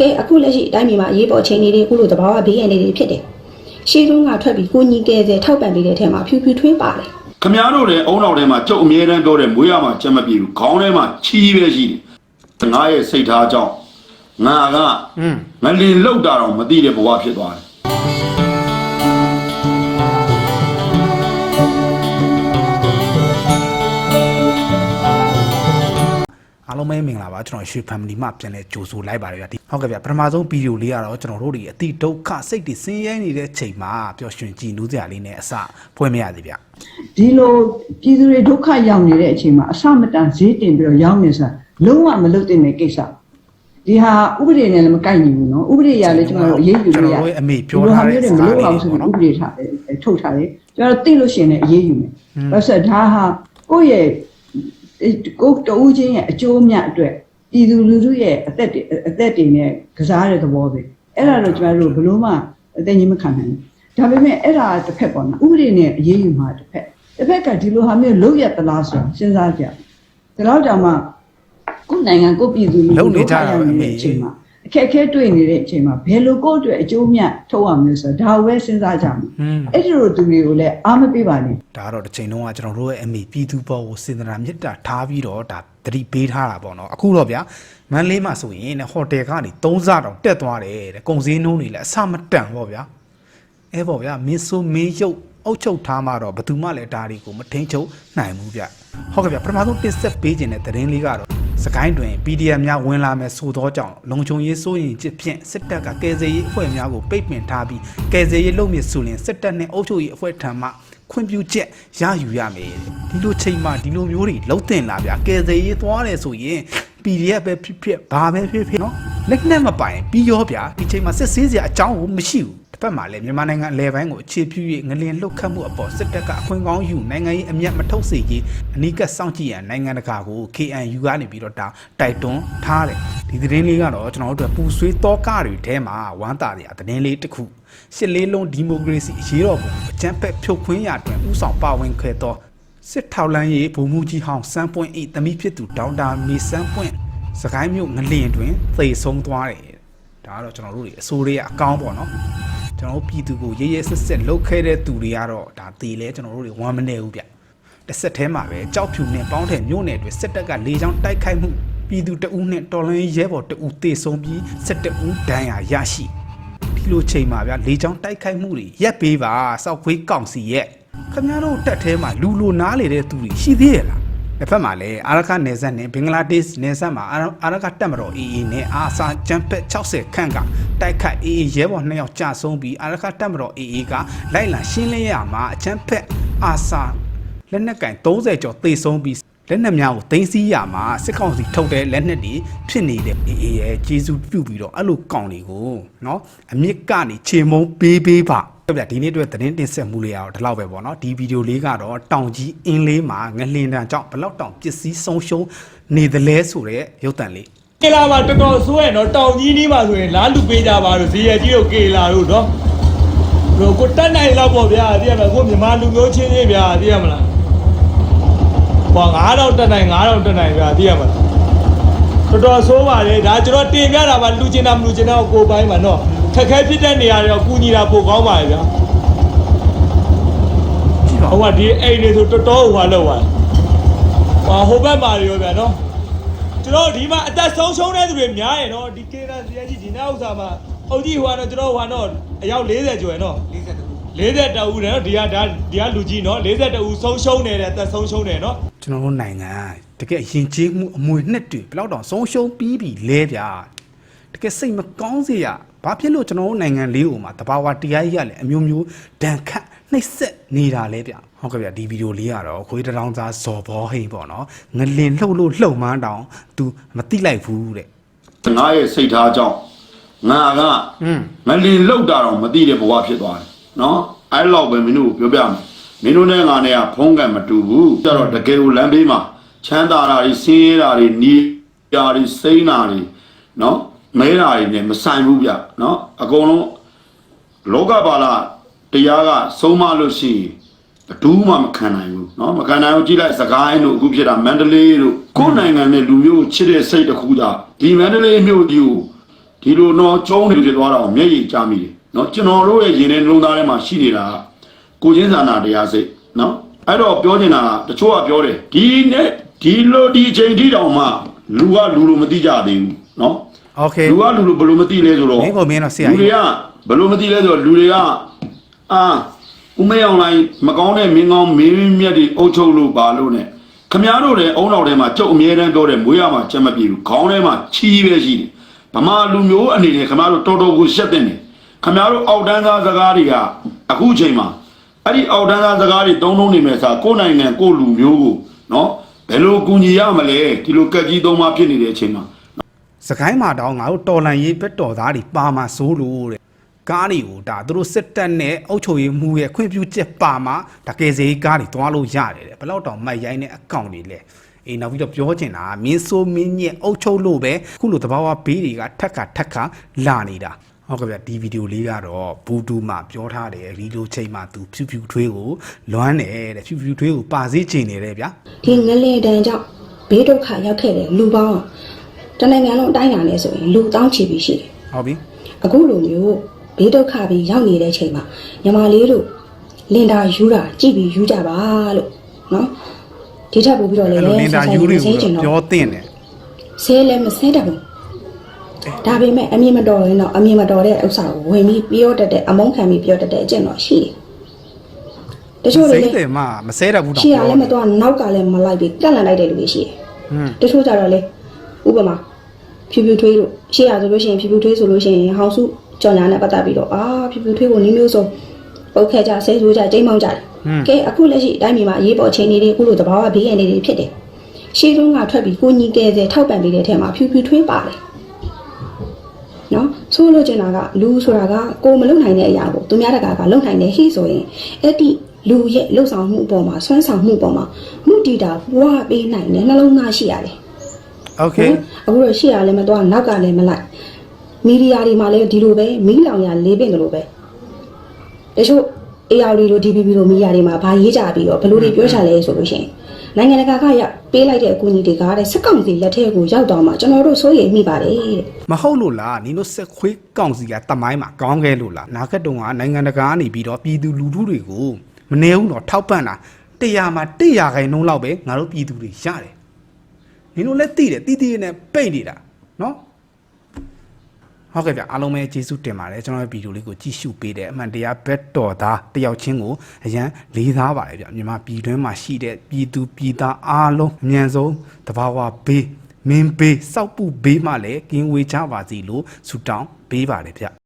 ကဲအခုလက်ရှိအတိုင်းပြည်မှာအရေးပေါ်အခြေအနေတွေအခုလိုသဘာဝဘေးရန်တွေဖြစ်တယ်ရှေးတုန်းကထွက်ပြီးကိုကြီးကဲစေထောက်ပံ့ပေးတဲ့ထဲမှာဖြူဖြူထွေးပါတယ်ခမားတို့လည်းအုံနောက်ထဲမှာကြုတ်အမြဲတမ်းပြောတယ်မွေးရမှာချက်မပြေဘူးခေါင်းထဲမှာချီးပဲရှိတယ်ငါရဲ့စိတ်ထားကြောင့်ငါကอืมမလင်လောက်တာတော့မသိတဲ့ဘဝဖြစ်သွားတယ် လုံးပဲမင်္ဂလာပါကျွန်တော်ရွှေ family မှပြန်လဲကြိုဆိုလိုက်ပါရစေဒီဟုတ်ကဲ့ဗျပထမဆုံးဗီဒီယိုလေးကတော့ကျွန်တော်တို့တွေအတိဒုက္ခစိတ်တွေဆင်းရဲနေတဲ့ချိန်မှာပျော်ရွှင်ကြည်နူးစရာလေးနဲ့အစဖွင့်မရသေးဗျ ဒီလိုပြည်သူတွေဒုက္ခရောက်နေတဲ့အချိန်မှာအဆမတန်ဈေးတင်ပြီးတော့ရောက်နေစားလုံးဝမလုပ်တဲ့ကိစ္စဒီဟာဥပဒေနဲ့လည်းမကိုက်ညီဘူးเนาะဥပဒေရလည်းကျွန်တော်တို့အရေးယူလို့ရ ကျွန်တော်တို့ရဲ့အမေပြောထားတဲ့ ဒီလိုဟာမျိုးတွေမလုပ်အောင်ဆိုပြီးဥပဒေထားတယ်ထုတ်ထားတယ်ကျွန်တော်တို့သိလို့ရှိရင်လည်းအရေးယူမယ်ဘာလို့ဆိုတော့ဒါဟာကိုယ့်ရဲ့ ကိုယ်တူးချင်းရဲ့အကျိုးအမြတ်အတွက်ပြည်သူလူထုရဲ့အသက်တွေအသက်တွေနဲ့ကစားတဲ့သဘောပဲအဲ့ဒါတော့ကျွန်တော်တို့ဘယ်လို့မှအသိဉာဏ်မခံနိုင်ဘူးဒါပေမဲ့အဲ့ဒါတစ်ဖက်ပေါ့နော်ဥပဒေနဲ့အရေးယူမှာတစ်ဖက်တစ်ဖက်ကဒီလိုဟာမျိုးလုပ်ရသလားဆိုတော့စဉ်းစားကြဒီလောက်တောင်မှကိုယ်နိုင်ငံကိုယ်ပြည်သူလူထုလုံနေကြတာပဲအမေအချိန်မှာ အခက်အခဲတွေ့နေတဲ့အချိန်မှာဘယ်လိုကိုယ့်အတွက်အကျိုးမြတ်ထုတ်ရမလဲဆိုတော့ဒါကိုပဲစဉ်းစားကြမယ်อืมအဲ့ဒီလိုသူတွေကိုလည်းအားမပေးပါနဲ့ဒါကတော့တစ်ချိန်လုံးကကျွန်တော်တို့ရဲ့အမေပြည်သူဘောကိုစေတနာမေတ္တာထားပြီးတော့ဒါတတိပေးထားတာပေါ့နော်အခုတော့ဗျာမန်လေးမှာဆိုရင်ဟိုတယ်ကနေ3စားတောင်တက်သွားတယ်တဲ့ကုန်စည်နှုန်းတွေလည်းအဆမတန်ပေါ့ဗျာအဲပေါ့ဗျာမင်းဆိုမင်းရုပ်အုတ်ချုပ်ထားမှတော့ဘယ်သူမှလည်းဒါတွေကိုမထိန်ချုပ်နိုင်ဘူးဗျဟုတ်ကဲ့ဗျပထမဆုံးတစ်ဆက်ပေးခြင်းတဲ့သတင်းလေးကတော့ စကိုင်းတွင် PDF များဝင်လာမယ်ဆိုသောကြောင့်လုံခြုံရေးစိုးရင်ချစ်ဖြင့်စစ်တပ်ကကယ်ဆယ်ရေးအဖွဲ့များကိုပိတ်ပင်ထားပြီးကယ်ဆယ်ရေးလုပ်မည်ဆိုရင်စစ်တပ်နှင့်အုပ်ချုပ်ရေးအဖွဲ့ထံမှခွင့်ပြုချက်ရယူရမယ်ဒီလိုချိန်မှဒီလိုမျိုးတွေလုံးတင်လာဗျကယ်ဆယ်ရေးသွားတယ်ဆိုရင် PDF ပဲဖြစ်ဖြစ်ဘာပဲဖြစ်ဖြစ်နော်လက်နဲ့မပိုင်ပြီးရောဗျဒီချိန်မှာစစ်ဆေးစရာအကြောင်းကိုမရှိဘူး တစ်ဖက်မှာလည်းမြန်မာနိုင်ငံအလဲပိုင်းကိုအခြေပြု၍ငလင်လှုပ်ခတ်မှုအပေါ်စစ်တပ်ကအခွင့်ကောင်းယူနိုင်ငံရေးအမျက်မထုတ်စေရေးအနီးကပ်စောင့်ကြည့်ရန်နိုင်ငံတကာကို KNU ကနေပြီးတော့ဒါတိုက်တွန်းထားတယ်ဒီသတင်းလေးကတော့ကျွန်တော်တို့အတွက်ပူဆွေးတောကတွေထဲမှာဝမ်းသာတဲ့အသတင်းလေးတစ်ခုရှစ်လေးလုံးဒီမိုကရေစီအရေးတော်ပုံအကြမ်းဖက်ဖြုတ်ခွင်းရာတွင်ဥဆောင်ပါဝင်ခဲ့သောစစ်ထောက်လန်းရေးဗိုလ်မှူးကြီးဟောင်းစန်းပွင့်ဤတမိဖြစ်သူဒေါက်တာမေစန်းပွင့်စကိုင်းမြို့ငလင်တွင်သေဆုံးသွားတယ်ဒါကတော့ကျွန်တော်တို့တွေအစိုးရအကောင်းပေါ့နော် ကျွန်တော်တို့ပြည်သူကိုရဲရဲဆက်ဆက်လှုပ်ခဲတဲ့သူတွေကတော့ဒါတေလဲကျွန်တော်တို့တွေဝမ်းမနေဘူးဗျတစ်ဆက်ထဲမှာပဲကြောက်ဖြူနဲ့ပေါင်းတဲ့မြို့နယ်တွေစစ်တပ်ကလေကြောင်းတိုက်ခိုက်မှုပြည်သူတအူးနဲ့တော်လိုင်းရဲဘော်တအူးတေဆုံးပြီးစစ်တအူးဒဏ်ရာရရှိဒီလိုချိန်မှာဗျလေကြောင်းတိုက်ခိုက်မှုတွေရက်ပေးပါစောက်ခွေးကောင်စီရဲ့ခင်ဗျားတို့တက်ထဲမှာလူလိုနားလေတဲ့သူတွေရှိသေးရဲ့လား တစ်ဖက်မှာလည်းအာရခနယ်စပ်နဲ့ဘင်္ဂလားဒေ့ရှ်နယ်စပ်မှာအာရအာရခတက်မတော် AA နဲ့အာဆာဂျမ်ပက်60ခန့်ကတိုက်ခတ် AA ရဲဘော်2ယောက်ကြာဆုံးပြီးအာရခတက်မတော် AA ကလိုက်လံရှင်းလင်းရမှာအချမ်းဖက်အာဆာလက်နက်ကင်30ကျော်သေဆုံးပြီးလက်နက်များကိုသိမ်းဆည်းရမှာစစ်ကောင်စီထုတ်တဲ့လက်နက်တွေဖြစ်နေတဲ့ AA ရဲ့ကျေးဇူးပြုပြီးတော့အဲ့လိုကောင်တွေကိုเนาะအမြင့်ကနေခြေမုံပေးပေးပါ ဟုတ်ဗျာဒီနေ့အတွက်သတင်းတင်ဆက်မှုလေးရတော့ဒီလောက်ပဲပေါ့နော်ဒီဗီဒီယိုလေးကတော့တောင်ကြီးအင်းလေးမှာငလင်တန်ကြောင့်ဘလောက်တောင်ပစ္စည်းဆုံးရှုံးနေသလဲဆိုတဲ့ရုပ်တံလေးကေလာမှာတော်တော်ဆိုးရနော်တောင်ကြီးနီးမှာဆိုရင်လားလူပေးကြပါလို့ဇေယျကြီးတို့ကေလာတို့နော်ဘယ်ကိုတက်နိုင်တော့ပေါ့ဗျာသိရမလားကိုမြန်မာလူမျိုးချင်းချင်းဗျာသိရမလားဘော9000တက်နိုင်9000တက်နိုင်ဗျာသိရမလားတော်တော်ဆိုးပါလေဒါကျွန်တော်တင်ပြတာပါလူချင်းတာမလူချင်းတာကိုပိုင်းမှာနော် ခက်ခဲဖြစ်တဲ့နေရာတွေတော့ကုညီတာပိုကောင်းပါလေဗျာကြည့်ပါဟိုကဒီအိမ်တွေဆိုတော်တော်ဟိုဟာလောက်ပါဟိုဟိုဘက်မှာတွေရောဗျာနော်ကျွန်တော်ဒီမှာအသက်ဆုံးရှုံးတဲ့သူတွေများရယ်နော်ဒီကေနာစီယာကြီးဒီနောက်ဥစ္စာမှာအုတ်ကြီးဟိုကတော့ကျွန်တော်ဟိုကတော့အယောက်40ကျော်ရယ်နော်40တဦးတယ်နော်ဒီကဒါဒီကလူကြီးနော်40ဦးဆုံးရှုံးနေတယ်အသက်ဆုံးရှုံးနေနော်ကျွန်တော်တို့နိုင်ငံတကယ်ရင်ကျေးမှုအမွေနှစ်တွေဘလောက်တောင်ဆုံးရှုံးပြီးပြီလဲဗျာတကယ်စိတ်မကောင်းစေရ ဘာဖြစ်လို့ကျွန်တော်တို့နိုင်ငံလေးကိုမှတဘာဝတရားကြီးရလဲအမျိုးမျိုးဒဏ်ခတ်နှိပ်စက်နေတာလဲဗျဟုတ်ကဲ့ဗျဒီဗီဒီယိုလေးကတော့ခွေးတစ်တောင်သားဇော်ဘောဟိပေါ့နော်ငလင်လှုပ်လို့လှုပ်မှန်းတောင် तू မတိလိုက်ဘူးတဲ့ ငါရဲ့စိတ်ထားကြောင့်ငါက อืม မလင်လောက်တာတော့မသိတဲ့ဘဝဖြစ်သွားတယ်နော်အဲ့လောက်ပဲမင်းတို့ကိုပြောပြမယ်မင်းတို့နဲ့ငါနဲ့ကဖုံးကံမတူဘူးကြတော့တကယ်ကိုလမ်းဘေးမှာချမ်းသာတာတွေဆင်းရဲတာတွေနီးရာတွေစိမ့်တာတွေနော် မဲတာတွေနဲ့မဆိုင်ဘူးဗျနော်အကုန်လုံးလောကပါလာတရားကဆုံးမလို့ရှိရင်ဘယ်သူမှမခံနိုင်ဘူးเนาะမခံနိုင်ဘူးကြည့်လိုက်စကိုင်းတို့အခုဖြစ်တာမန္တလေးတို့ကိုယ်နိုင်ငံနဲ့လူမျိုးကိုချစ်တဲ့စိတ်တစ်ခုကြောင့်ဒီမန္တလေးမြို့ကြီးကို ဒီလိုတော့ကျုံးနေဖြစ်သွားတာကိုမျက်ရည်ကျမိတယ်နော်ကျွန်တော်တို့ရဲ့ရင်ထဲနှလုံးသားထဲမှာရှိနေတာကကိုချင်းစာနာတရားစိတ်နော်အဲ့တော့ပြောနေတာကတချို့ကပြောတယ်ဒီနဲ့ဒီလိုဒီအချိန်ထိတောင်မှလူကလူလိုမသိကြသေးဘူးနော် โอเค လူကလူလိုဘယ်လိုမသိလဲဆိုတော့ မင်းကိုမင်းတော့ဆရာကြီး လူတွေကဘယ်လိုမသိလဲဆိုတော့လူတွေကအာဦးမေအောင်လိုင်းမကောင်းတဲ့မင်းကောင်းမင်းမြတ်တွေအုပ်ချုပ်လို့ပါလို့ ਨੇ ခမားတို့လည်းအုံတော်ထဲမှာကြုတ်အမြဲတမ်းပြောတယ်မွေးရမှာချက်မပြေဘူးခေါင်းထဲမှာချီးပဲရှိတယ်ဗမာလူမျိုးအနေနဲ့ခမားတို့တော်တော်ကိုရှက်တဲ့နေခမားတို့အောက်တန်းသားစကားတွေကအခုချိန်မှာအဲ့ဒီအောက်တန်းသားစကားတွေတုံးတုံးနေမဲ့စားကိုယ်နိုင်ငံကိုယ်လူမျိုးကိုနော်ဘယ်လိုကူညီရမလဲဒီလိုကက်ကြီးသုံးပါဖြစ်နေတဲ့အချိန်မှာ စကိုင်းမှာတောင်းငါတို့တော်လန်ရေးဘက်တော်သားတွေပါမှာစိုးလို့တဲ့ကားတွေကိုဒါသူတို့စစ်တပ်နဲ့အုပ်ချုပ်ရေးမှုရဲ့ခွင့်ပြုချက်ပါမှာဒါကယ်စေးကားတွေတွားလို့ရတယ်တဲ့ဘယ်တော့တောင်မိုက်ရိုင်းတဲ့အကောင့်တွေလဲအေးနောက်ပြီးတော့ပြောချင်တာကမင်းဆိုးမင်းညက်အုပ်ချုပ်လို့ပဲခုလိုတဘာဝဘေးတွေကထက်ကထက်ကလာနေတာဟုတ်ကဲ့ဗျဒီဗီဒီယိုလေးကတော့ဘူဒူမှာပြောထားတယ်ဒီလိုချိန်မှာသူဖြူဖြူထွေးကိုလွမ်းတယ်တဲ့ဖြူဖြူထွေးကိုပါစေးချင်နေတယ်ဗျဒီငလေတန်ကြောင့်ဘေးဒုက္ခရောက်ခဲ့တဲ့လူပေါင်း တနိုင်ငံလုံးအတိုင်းအတာနဲ့ဆိုရင်လူတောင်းချီပြီးရှိတယ်ဟုတ်ပြီအခုလိုမျိုးဘေးဒုက္ခပြီးရောက်နေတဲ့ချိန်မှာညီမလေးတို့လင်တာယူတာကြည့်ပြီးယူကြပါလို့နော်ဒီထက်ပိုပြီးတော့လည်းအဲ့လိုလင်တာယူတွေကိုဆဲချင်တော့ပြောတင်တယ်ဆဲလည်းမဆဲတတ်ဘူးဒါပေမဲ့အမြင်မတော်ရင်တော့အမြင်မတော်တဲ့ဥစ္စာကိုဝင်ပြီးပြောတတ်တဲ့အမုန်းခံပြီးပြောတတ်တဲ့အကျင့်တော့ရှိတယ်တချို့တွေစိတ်လည်းတယ်မှမဆဲတတ်ဘူးတောင်ရှေ့ကပြောလည်းမတော့နောက်ကလည်းမလိုက်ပြီးကန့်လန့်လိုက်တဲ့လူတွေရှိတယ်ဟွန်းတချို့ကြတော့လေဥပမာ ဖြူဖြူထွေးတို့ရှေ့ရဆိုလို့ရှိရင်ဖြူဖြူထွေးဆိုလို့ရှိရင်ဟောင်စုကြော်ညာနဲ့ပတ်သက်ပြီးတော့အာဖြူဖြူထွေးကိုနီးမျိုးစုံပုတ်ခဲကြဆဲဆိုကြကျိမ့်မောင်းကြတယ်ကဲအခုလက်ရှိအတိုင်းပြည်မှာအရေးပေါ်အခြေအနေတွေအခုလိုတဘာဝဘေးအနေတွေဖြစ်တယ်ရှေ့တုန်းကထွက်ပြီးကိုကြီးကဲစေထောက်ပံ့ပေးတဲ့ထဲမှာဖြူဖြူထွေးပါတယ်နော်ဆိုလို့ကျင်တာကလူဆိုတာကကိုမလုံနိုင်တဲ့အရာကိုသူများတကာကလုံနိုင်တယ်ဟိဆိုရင်အဲ့ဒီလူရဲ့လှုပ်ဆောင်မှုအပေါ်မှာဆွမ်းဆောင်မှုအပေါ်မှာမှုတည်တာဘွားပေးနိုင်တယ်နှလုံးသားရှိရတယ် โอเค အခုတော့ရှေ့ရလည်းမတော့နောက်ကလည်းမလိုက်မီဒီယာတွေမှာလည်းဒီလိုပဲမီးလောင်ရလေးပင်ကလေးပဲတချို့ AR တွေလို DPP လိုမီဒီယာတွေမှာဗာရေးကြပြီးတော့ဘလို့တွေပြောချလဲဆိုလို့ရှိရင်နိုင်ငံတကာကရပေးလိုက်တဲ့အကူအညီတွေကတဲ့စက်ကောင်စီလက်ထက်ကိုရောက်တော့မှကျွန်တော်တို့စိုးရိမ်မိပါတယ်တဲ့ မဟုတ်လို့လားနင်တို့ဆက်ခွေးကောင်စီကတမိုင်းမှာကောင်းခဲ့လို့လားနာခက်တုံကနိုင်ငံတကာကနေပြီးတော့ပြည်သူလူထုတွေကိုမနေဘူးတော့ထောက်ပံ့တာတရားမှာ100ခိုင်နှုန်းလောက်ပဲငါတို့ပြည်သူတွေရတယ် နင်တို့လည်းသိတယ်တီးတီးနဲ့ပိတ်နေတာနော်ဟုတ်ကဲ့ဗျအားလုံးပဲကျေးဇူးတင်ပါတယ်ကျွန်တော်ရဲ့ဗီဒီယိုလေးကိုကြည့်ရှုပေးတဲ့အမှန်တရားဘက်တော်သားတယောက်ချင်းကိုအရန်လေးစားပါတယ်ဗျမြန်မာပြည်တွင်းမှာရှိတဲ့ပြည်သူပြည်သားအားလုံးအမြန်ဆုံးတဘာဝဘေးမင်းဘေးစောက်ပူဘေးမှလည်းကင်းဝေးကြပါစီလို့ဆုတောင်းပေးပါတယ်ဗျ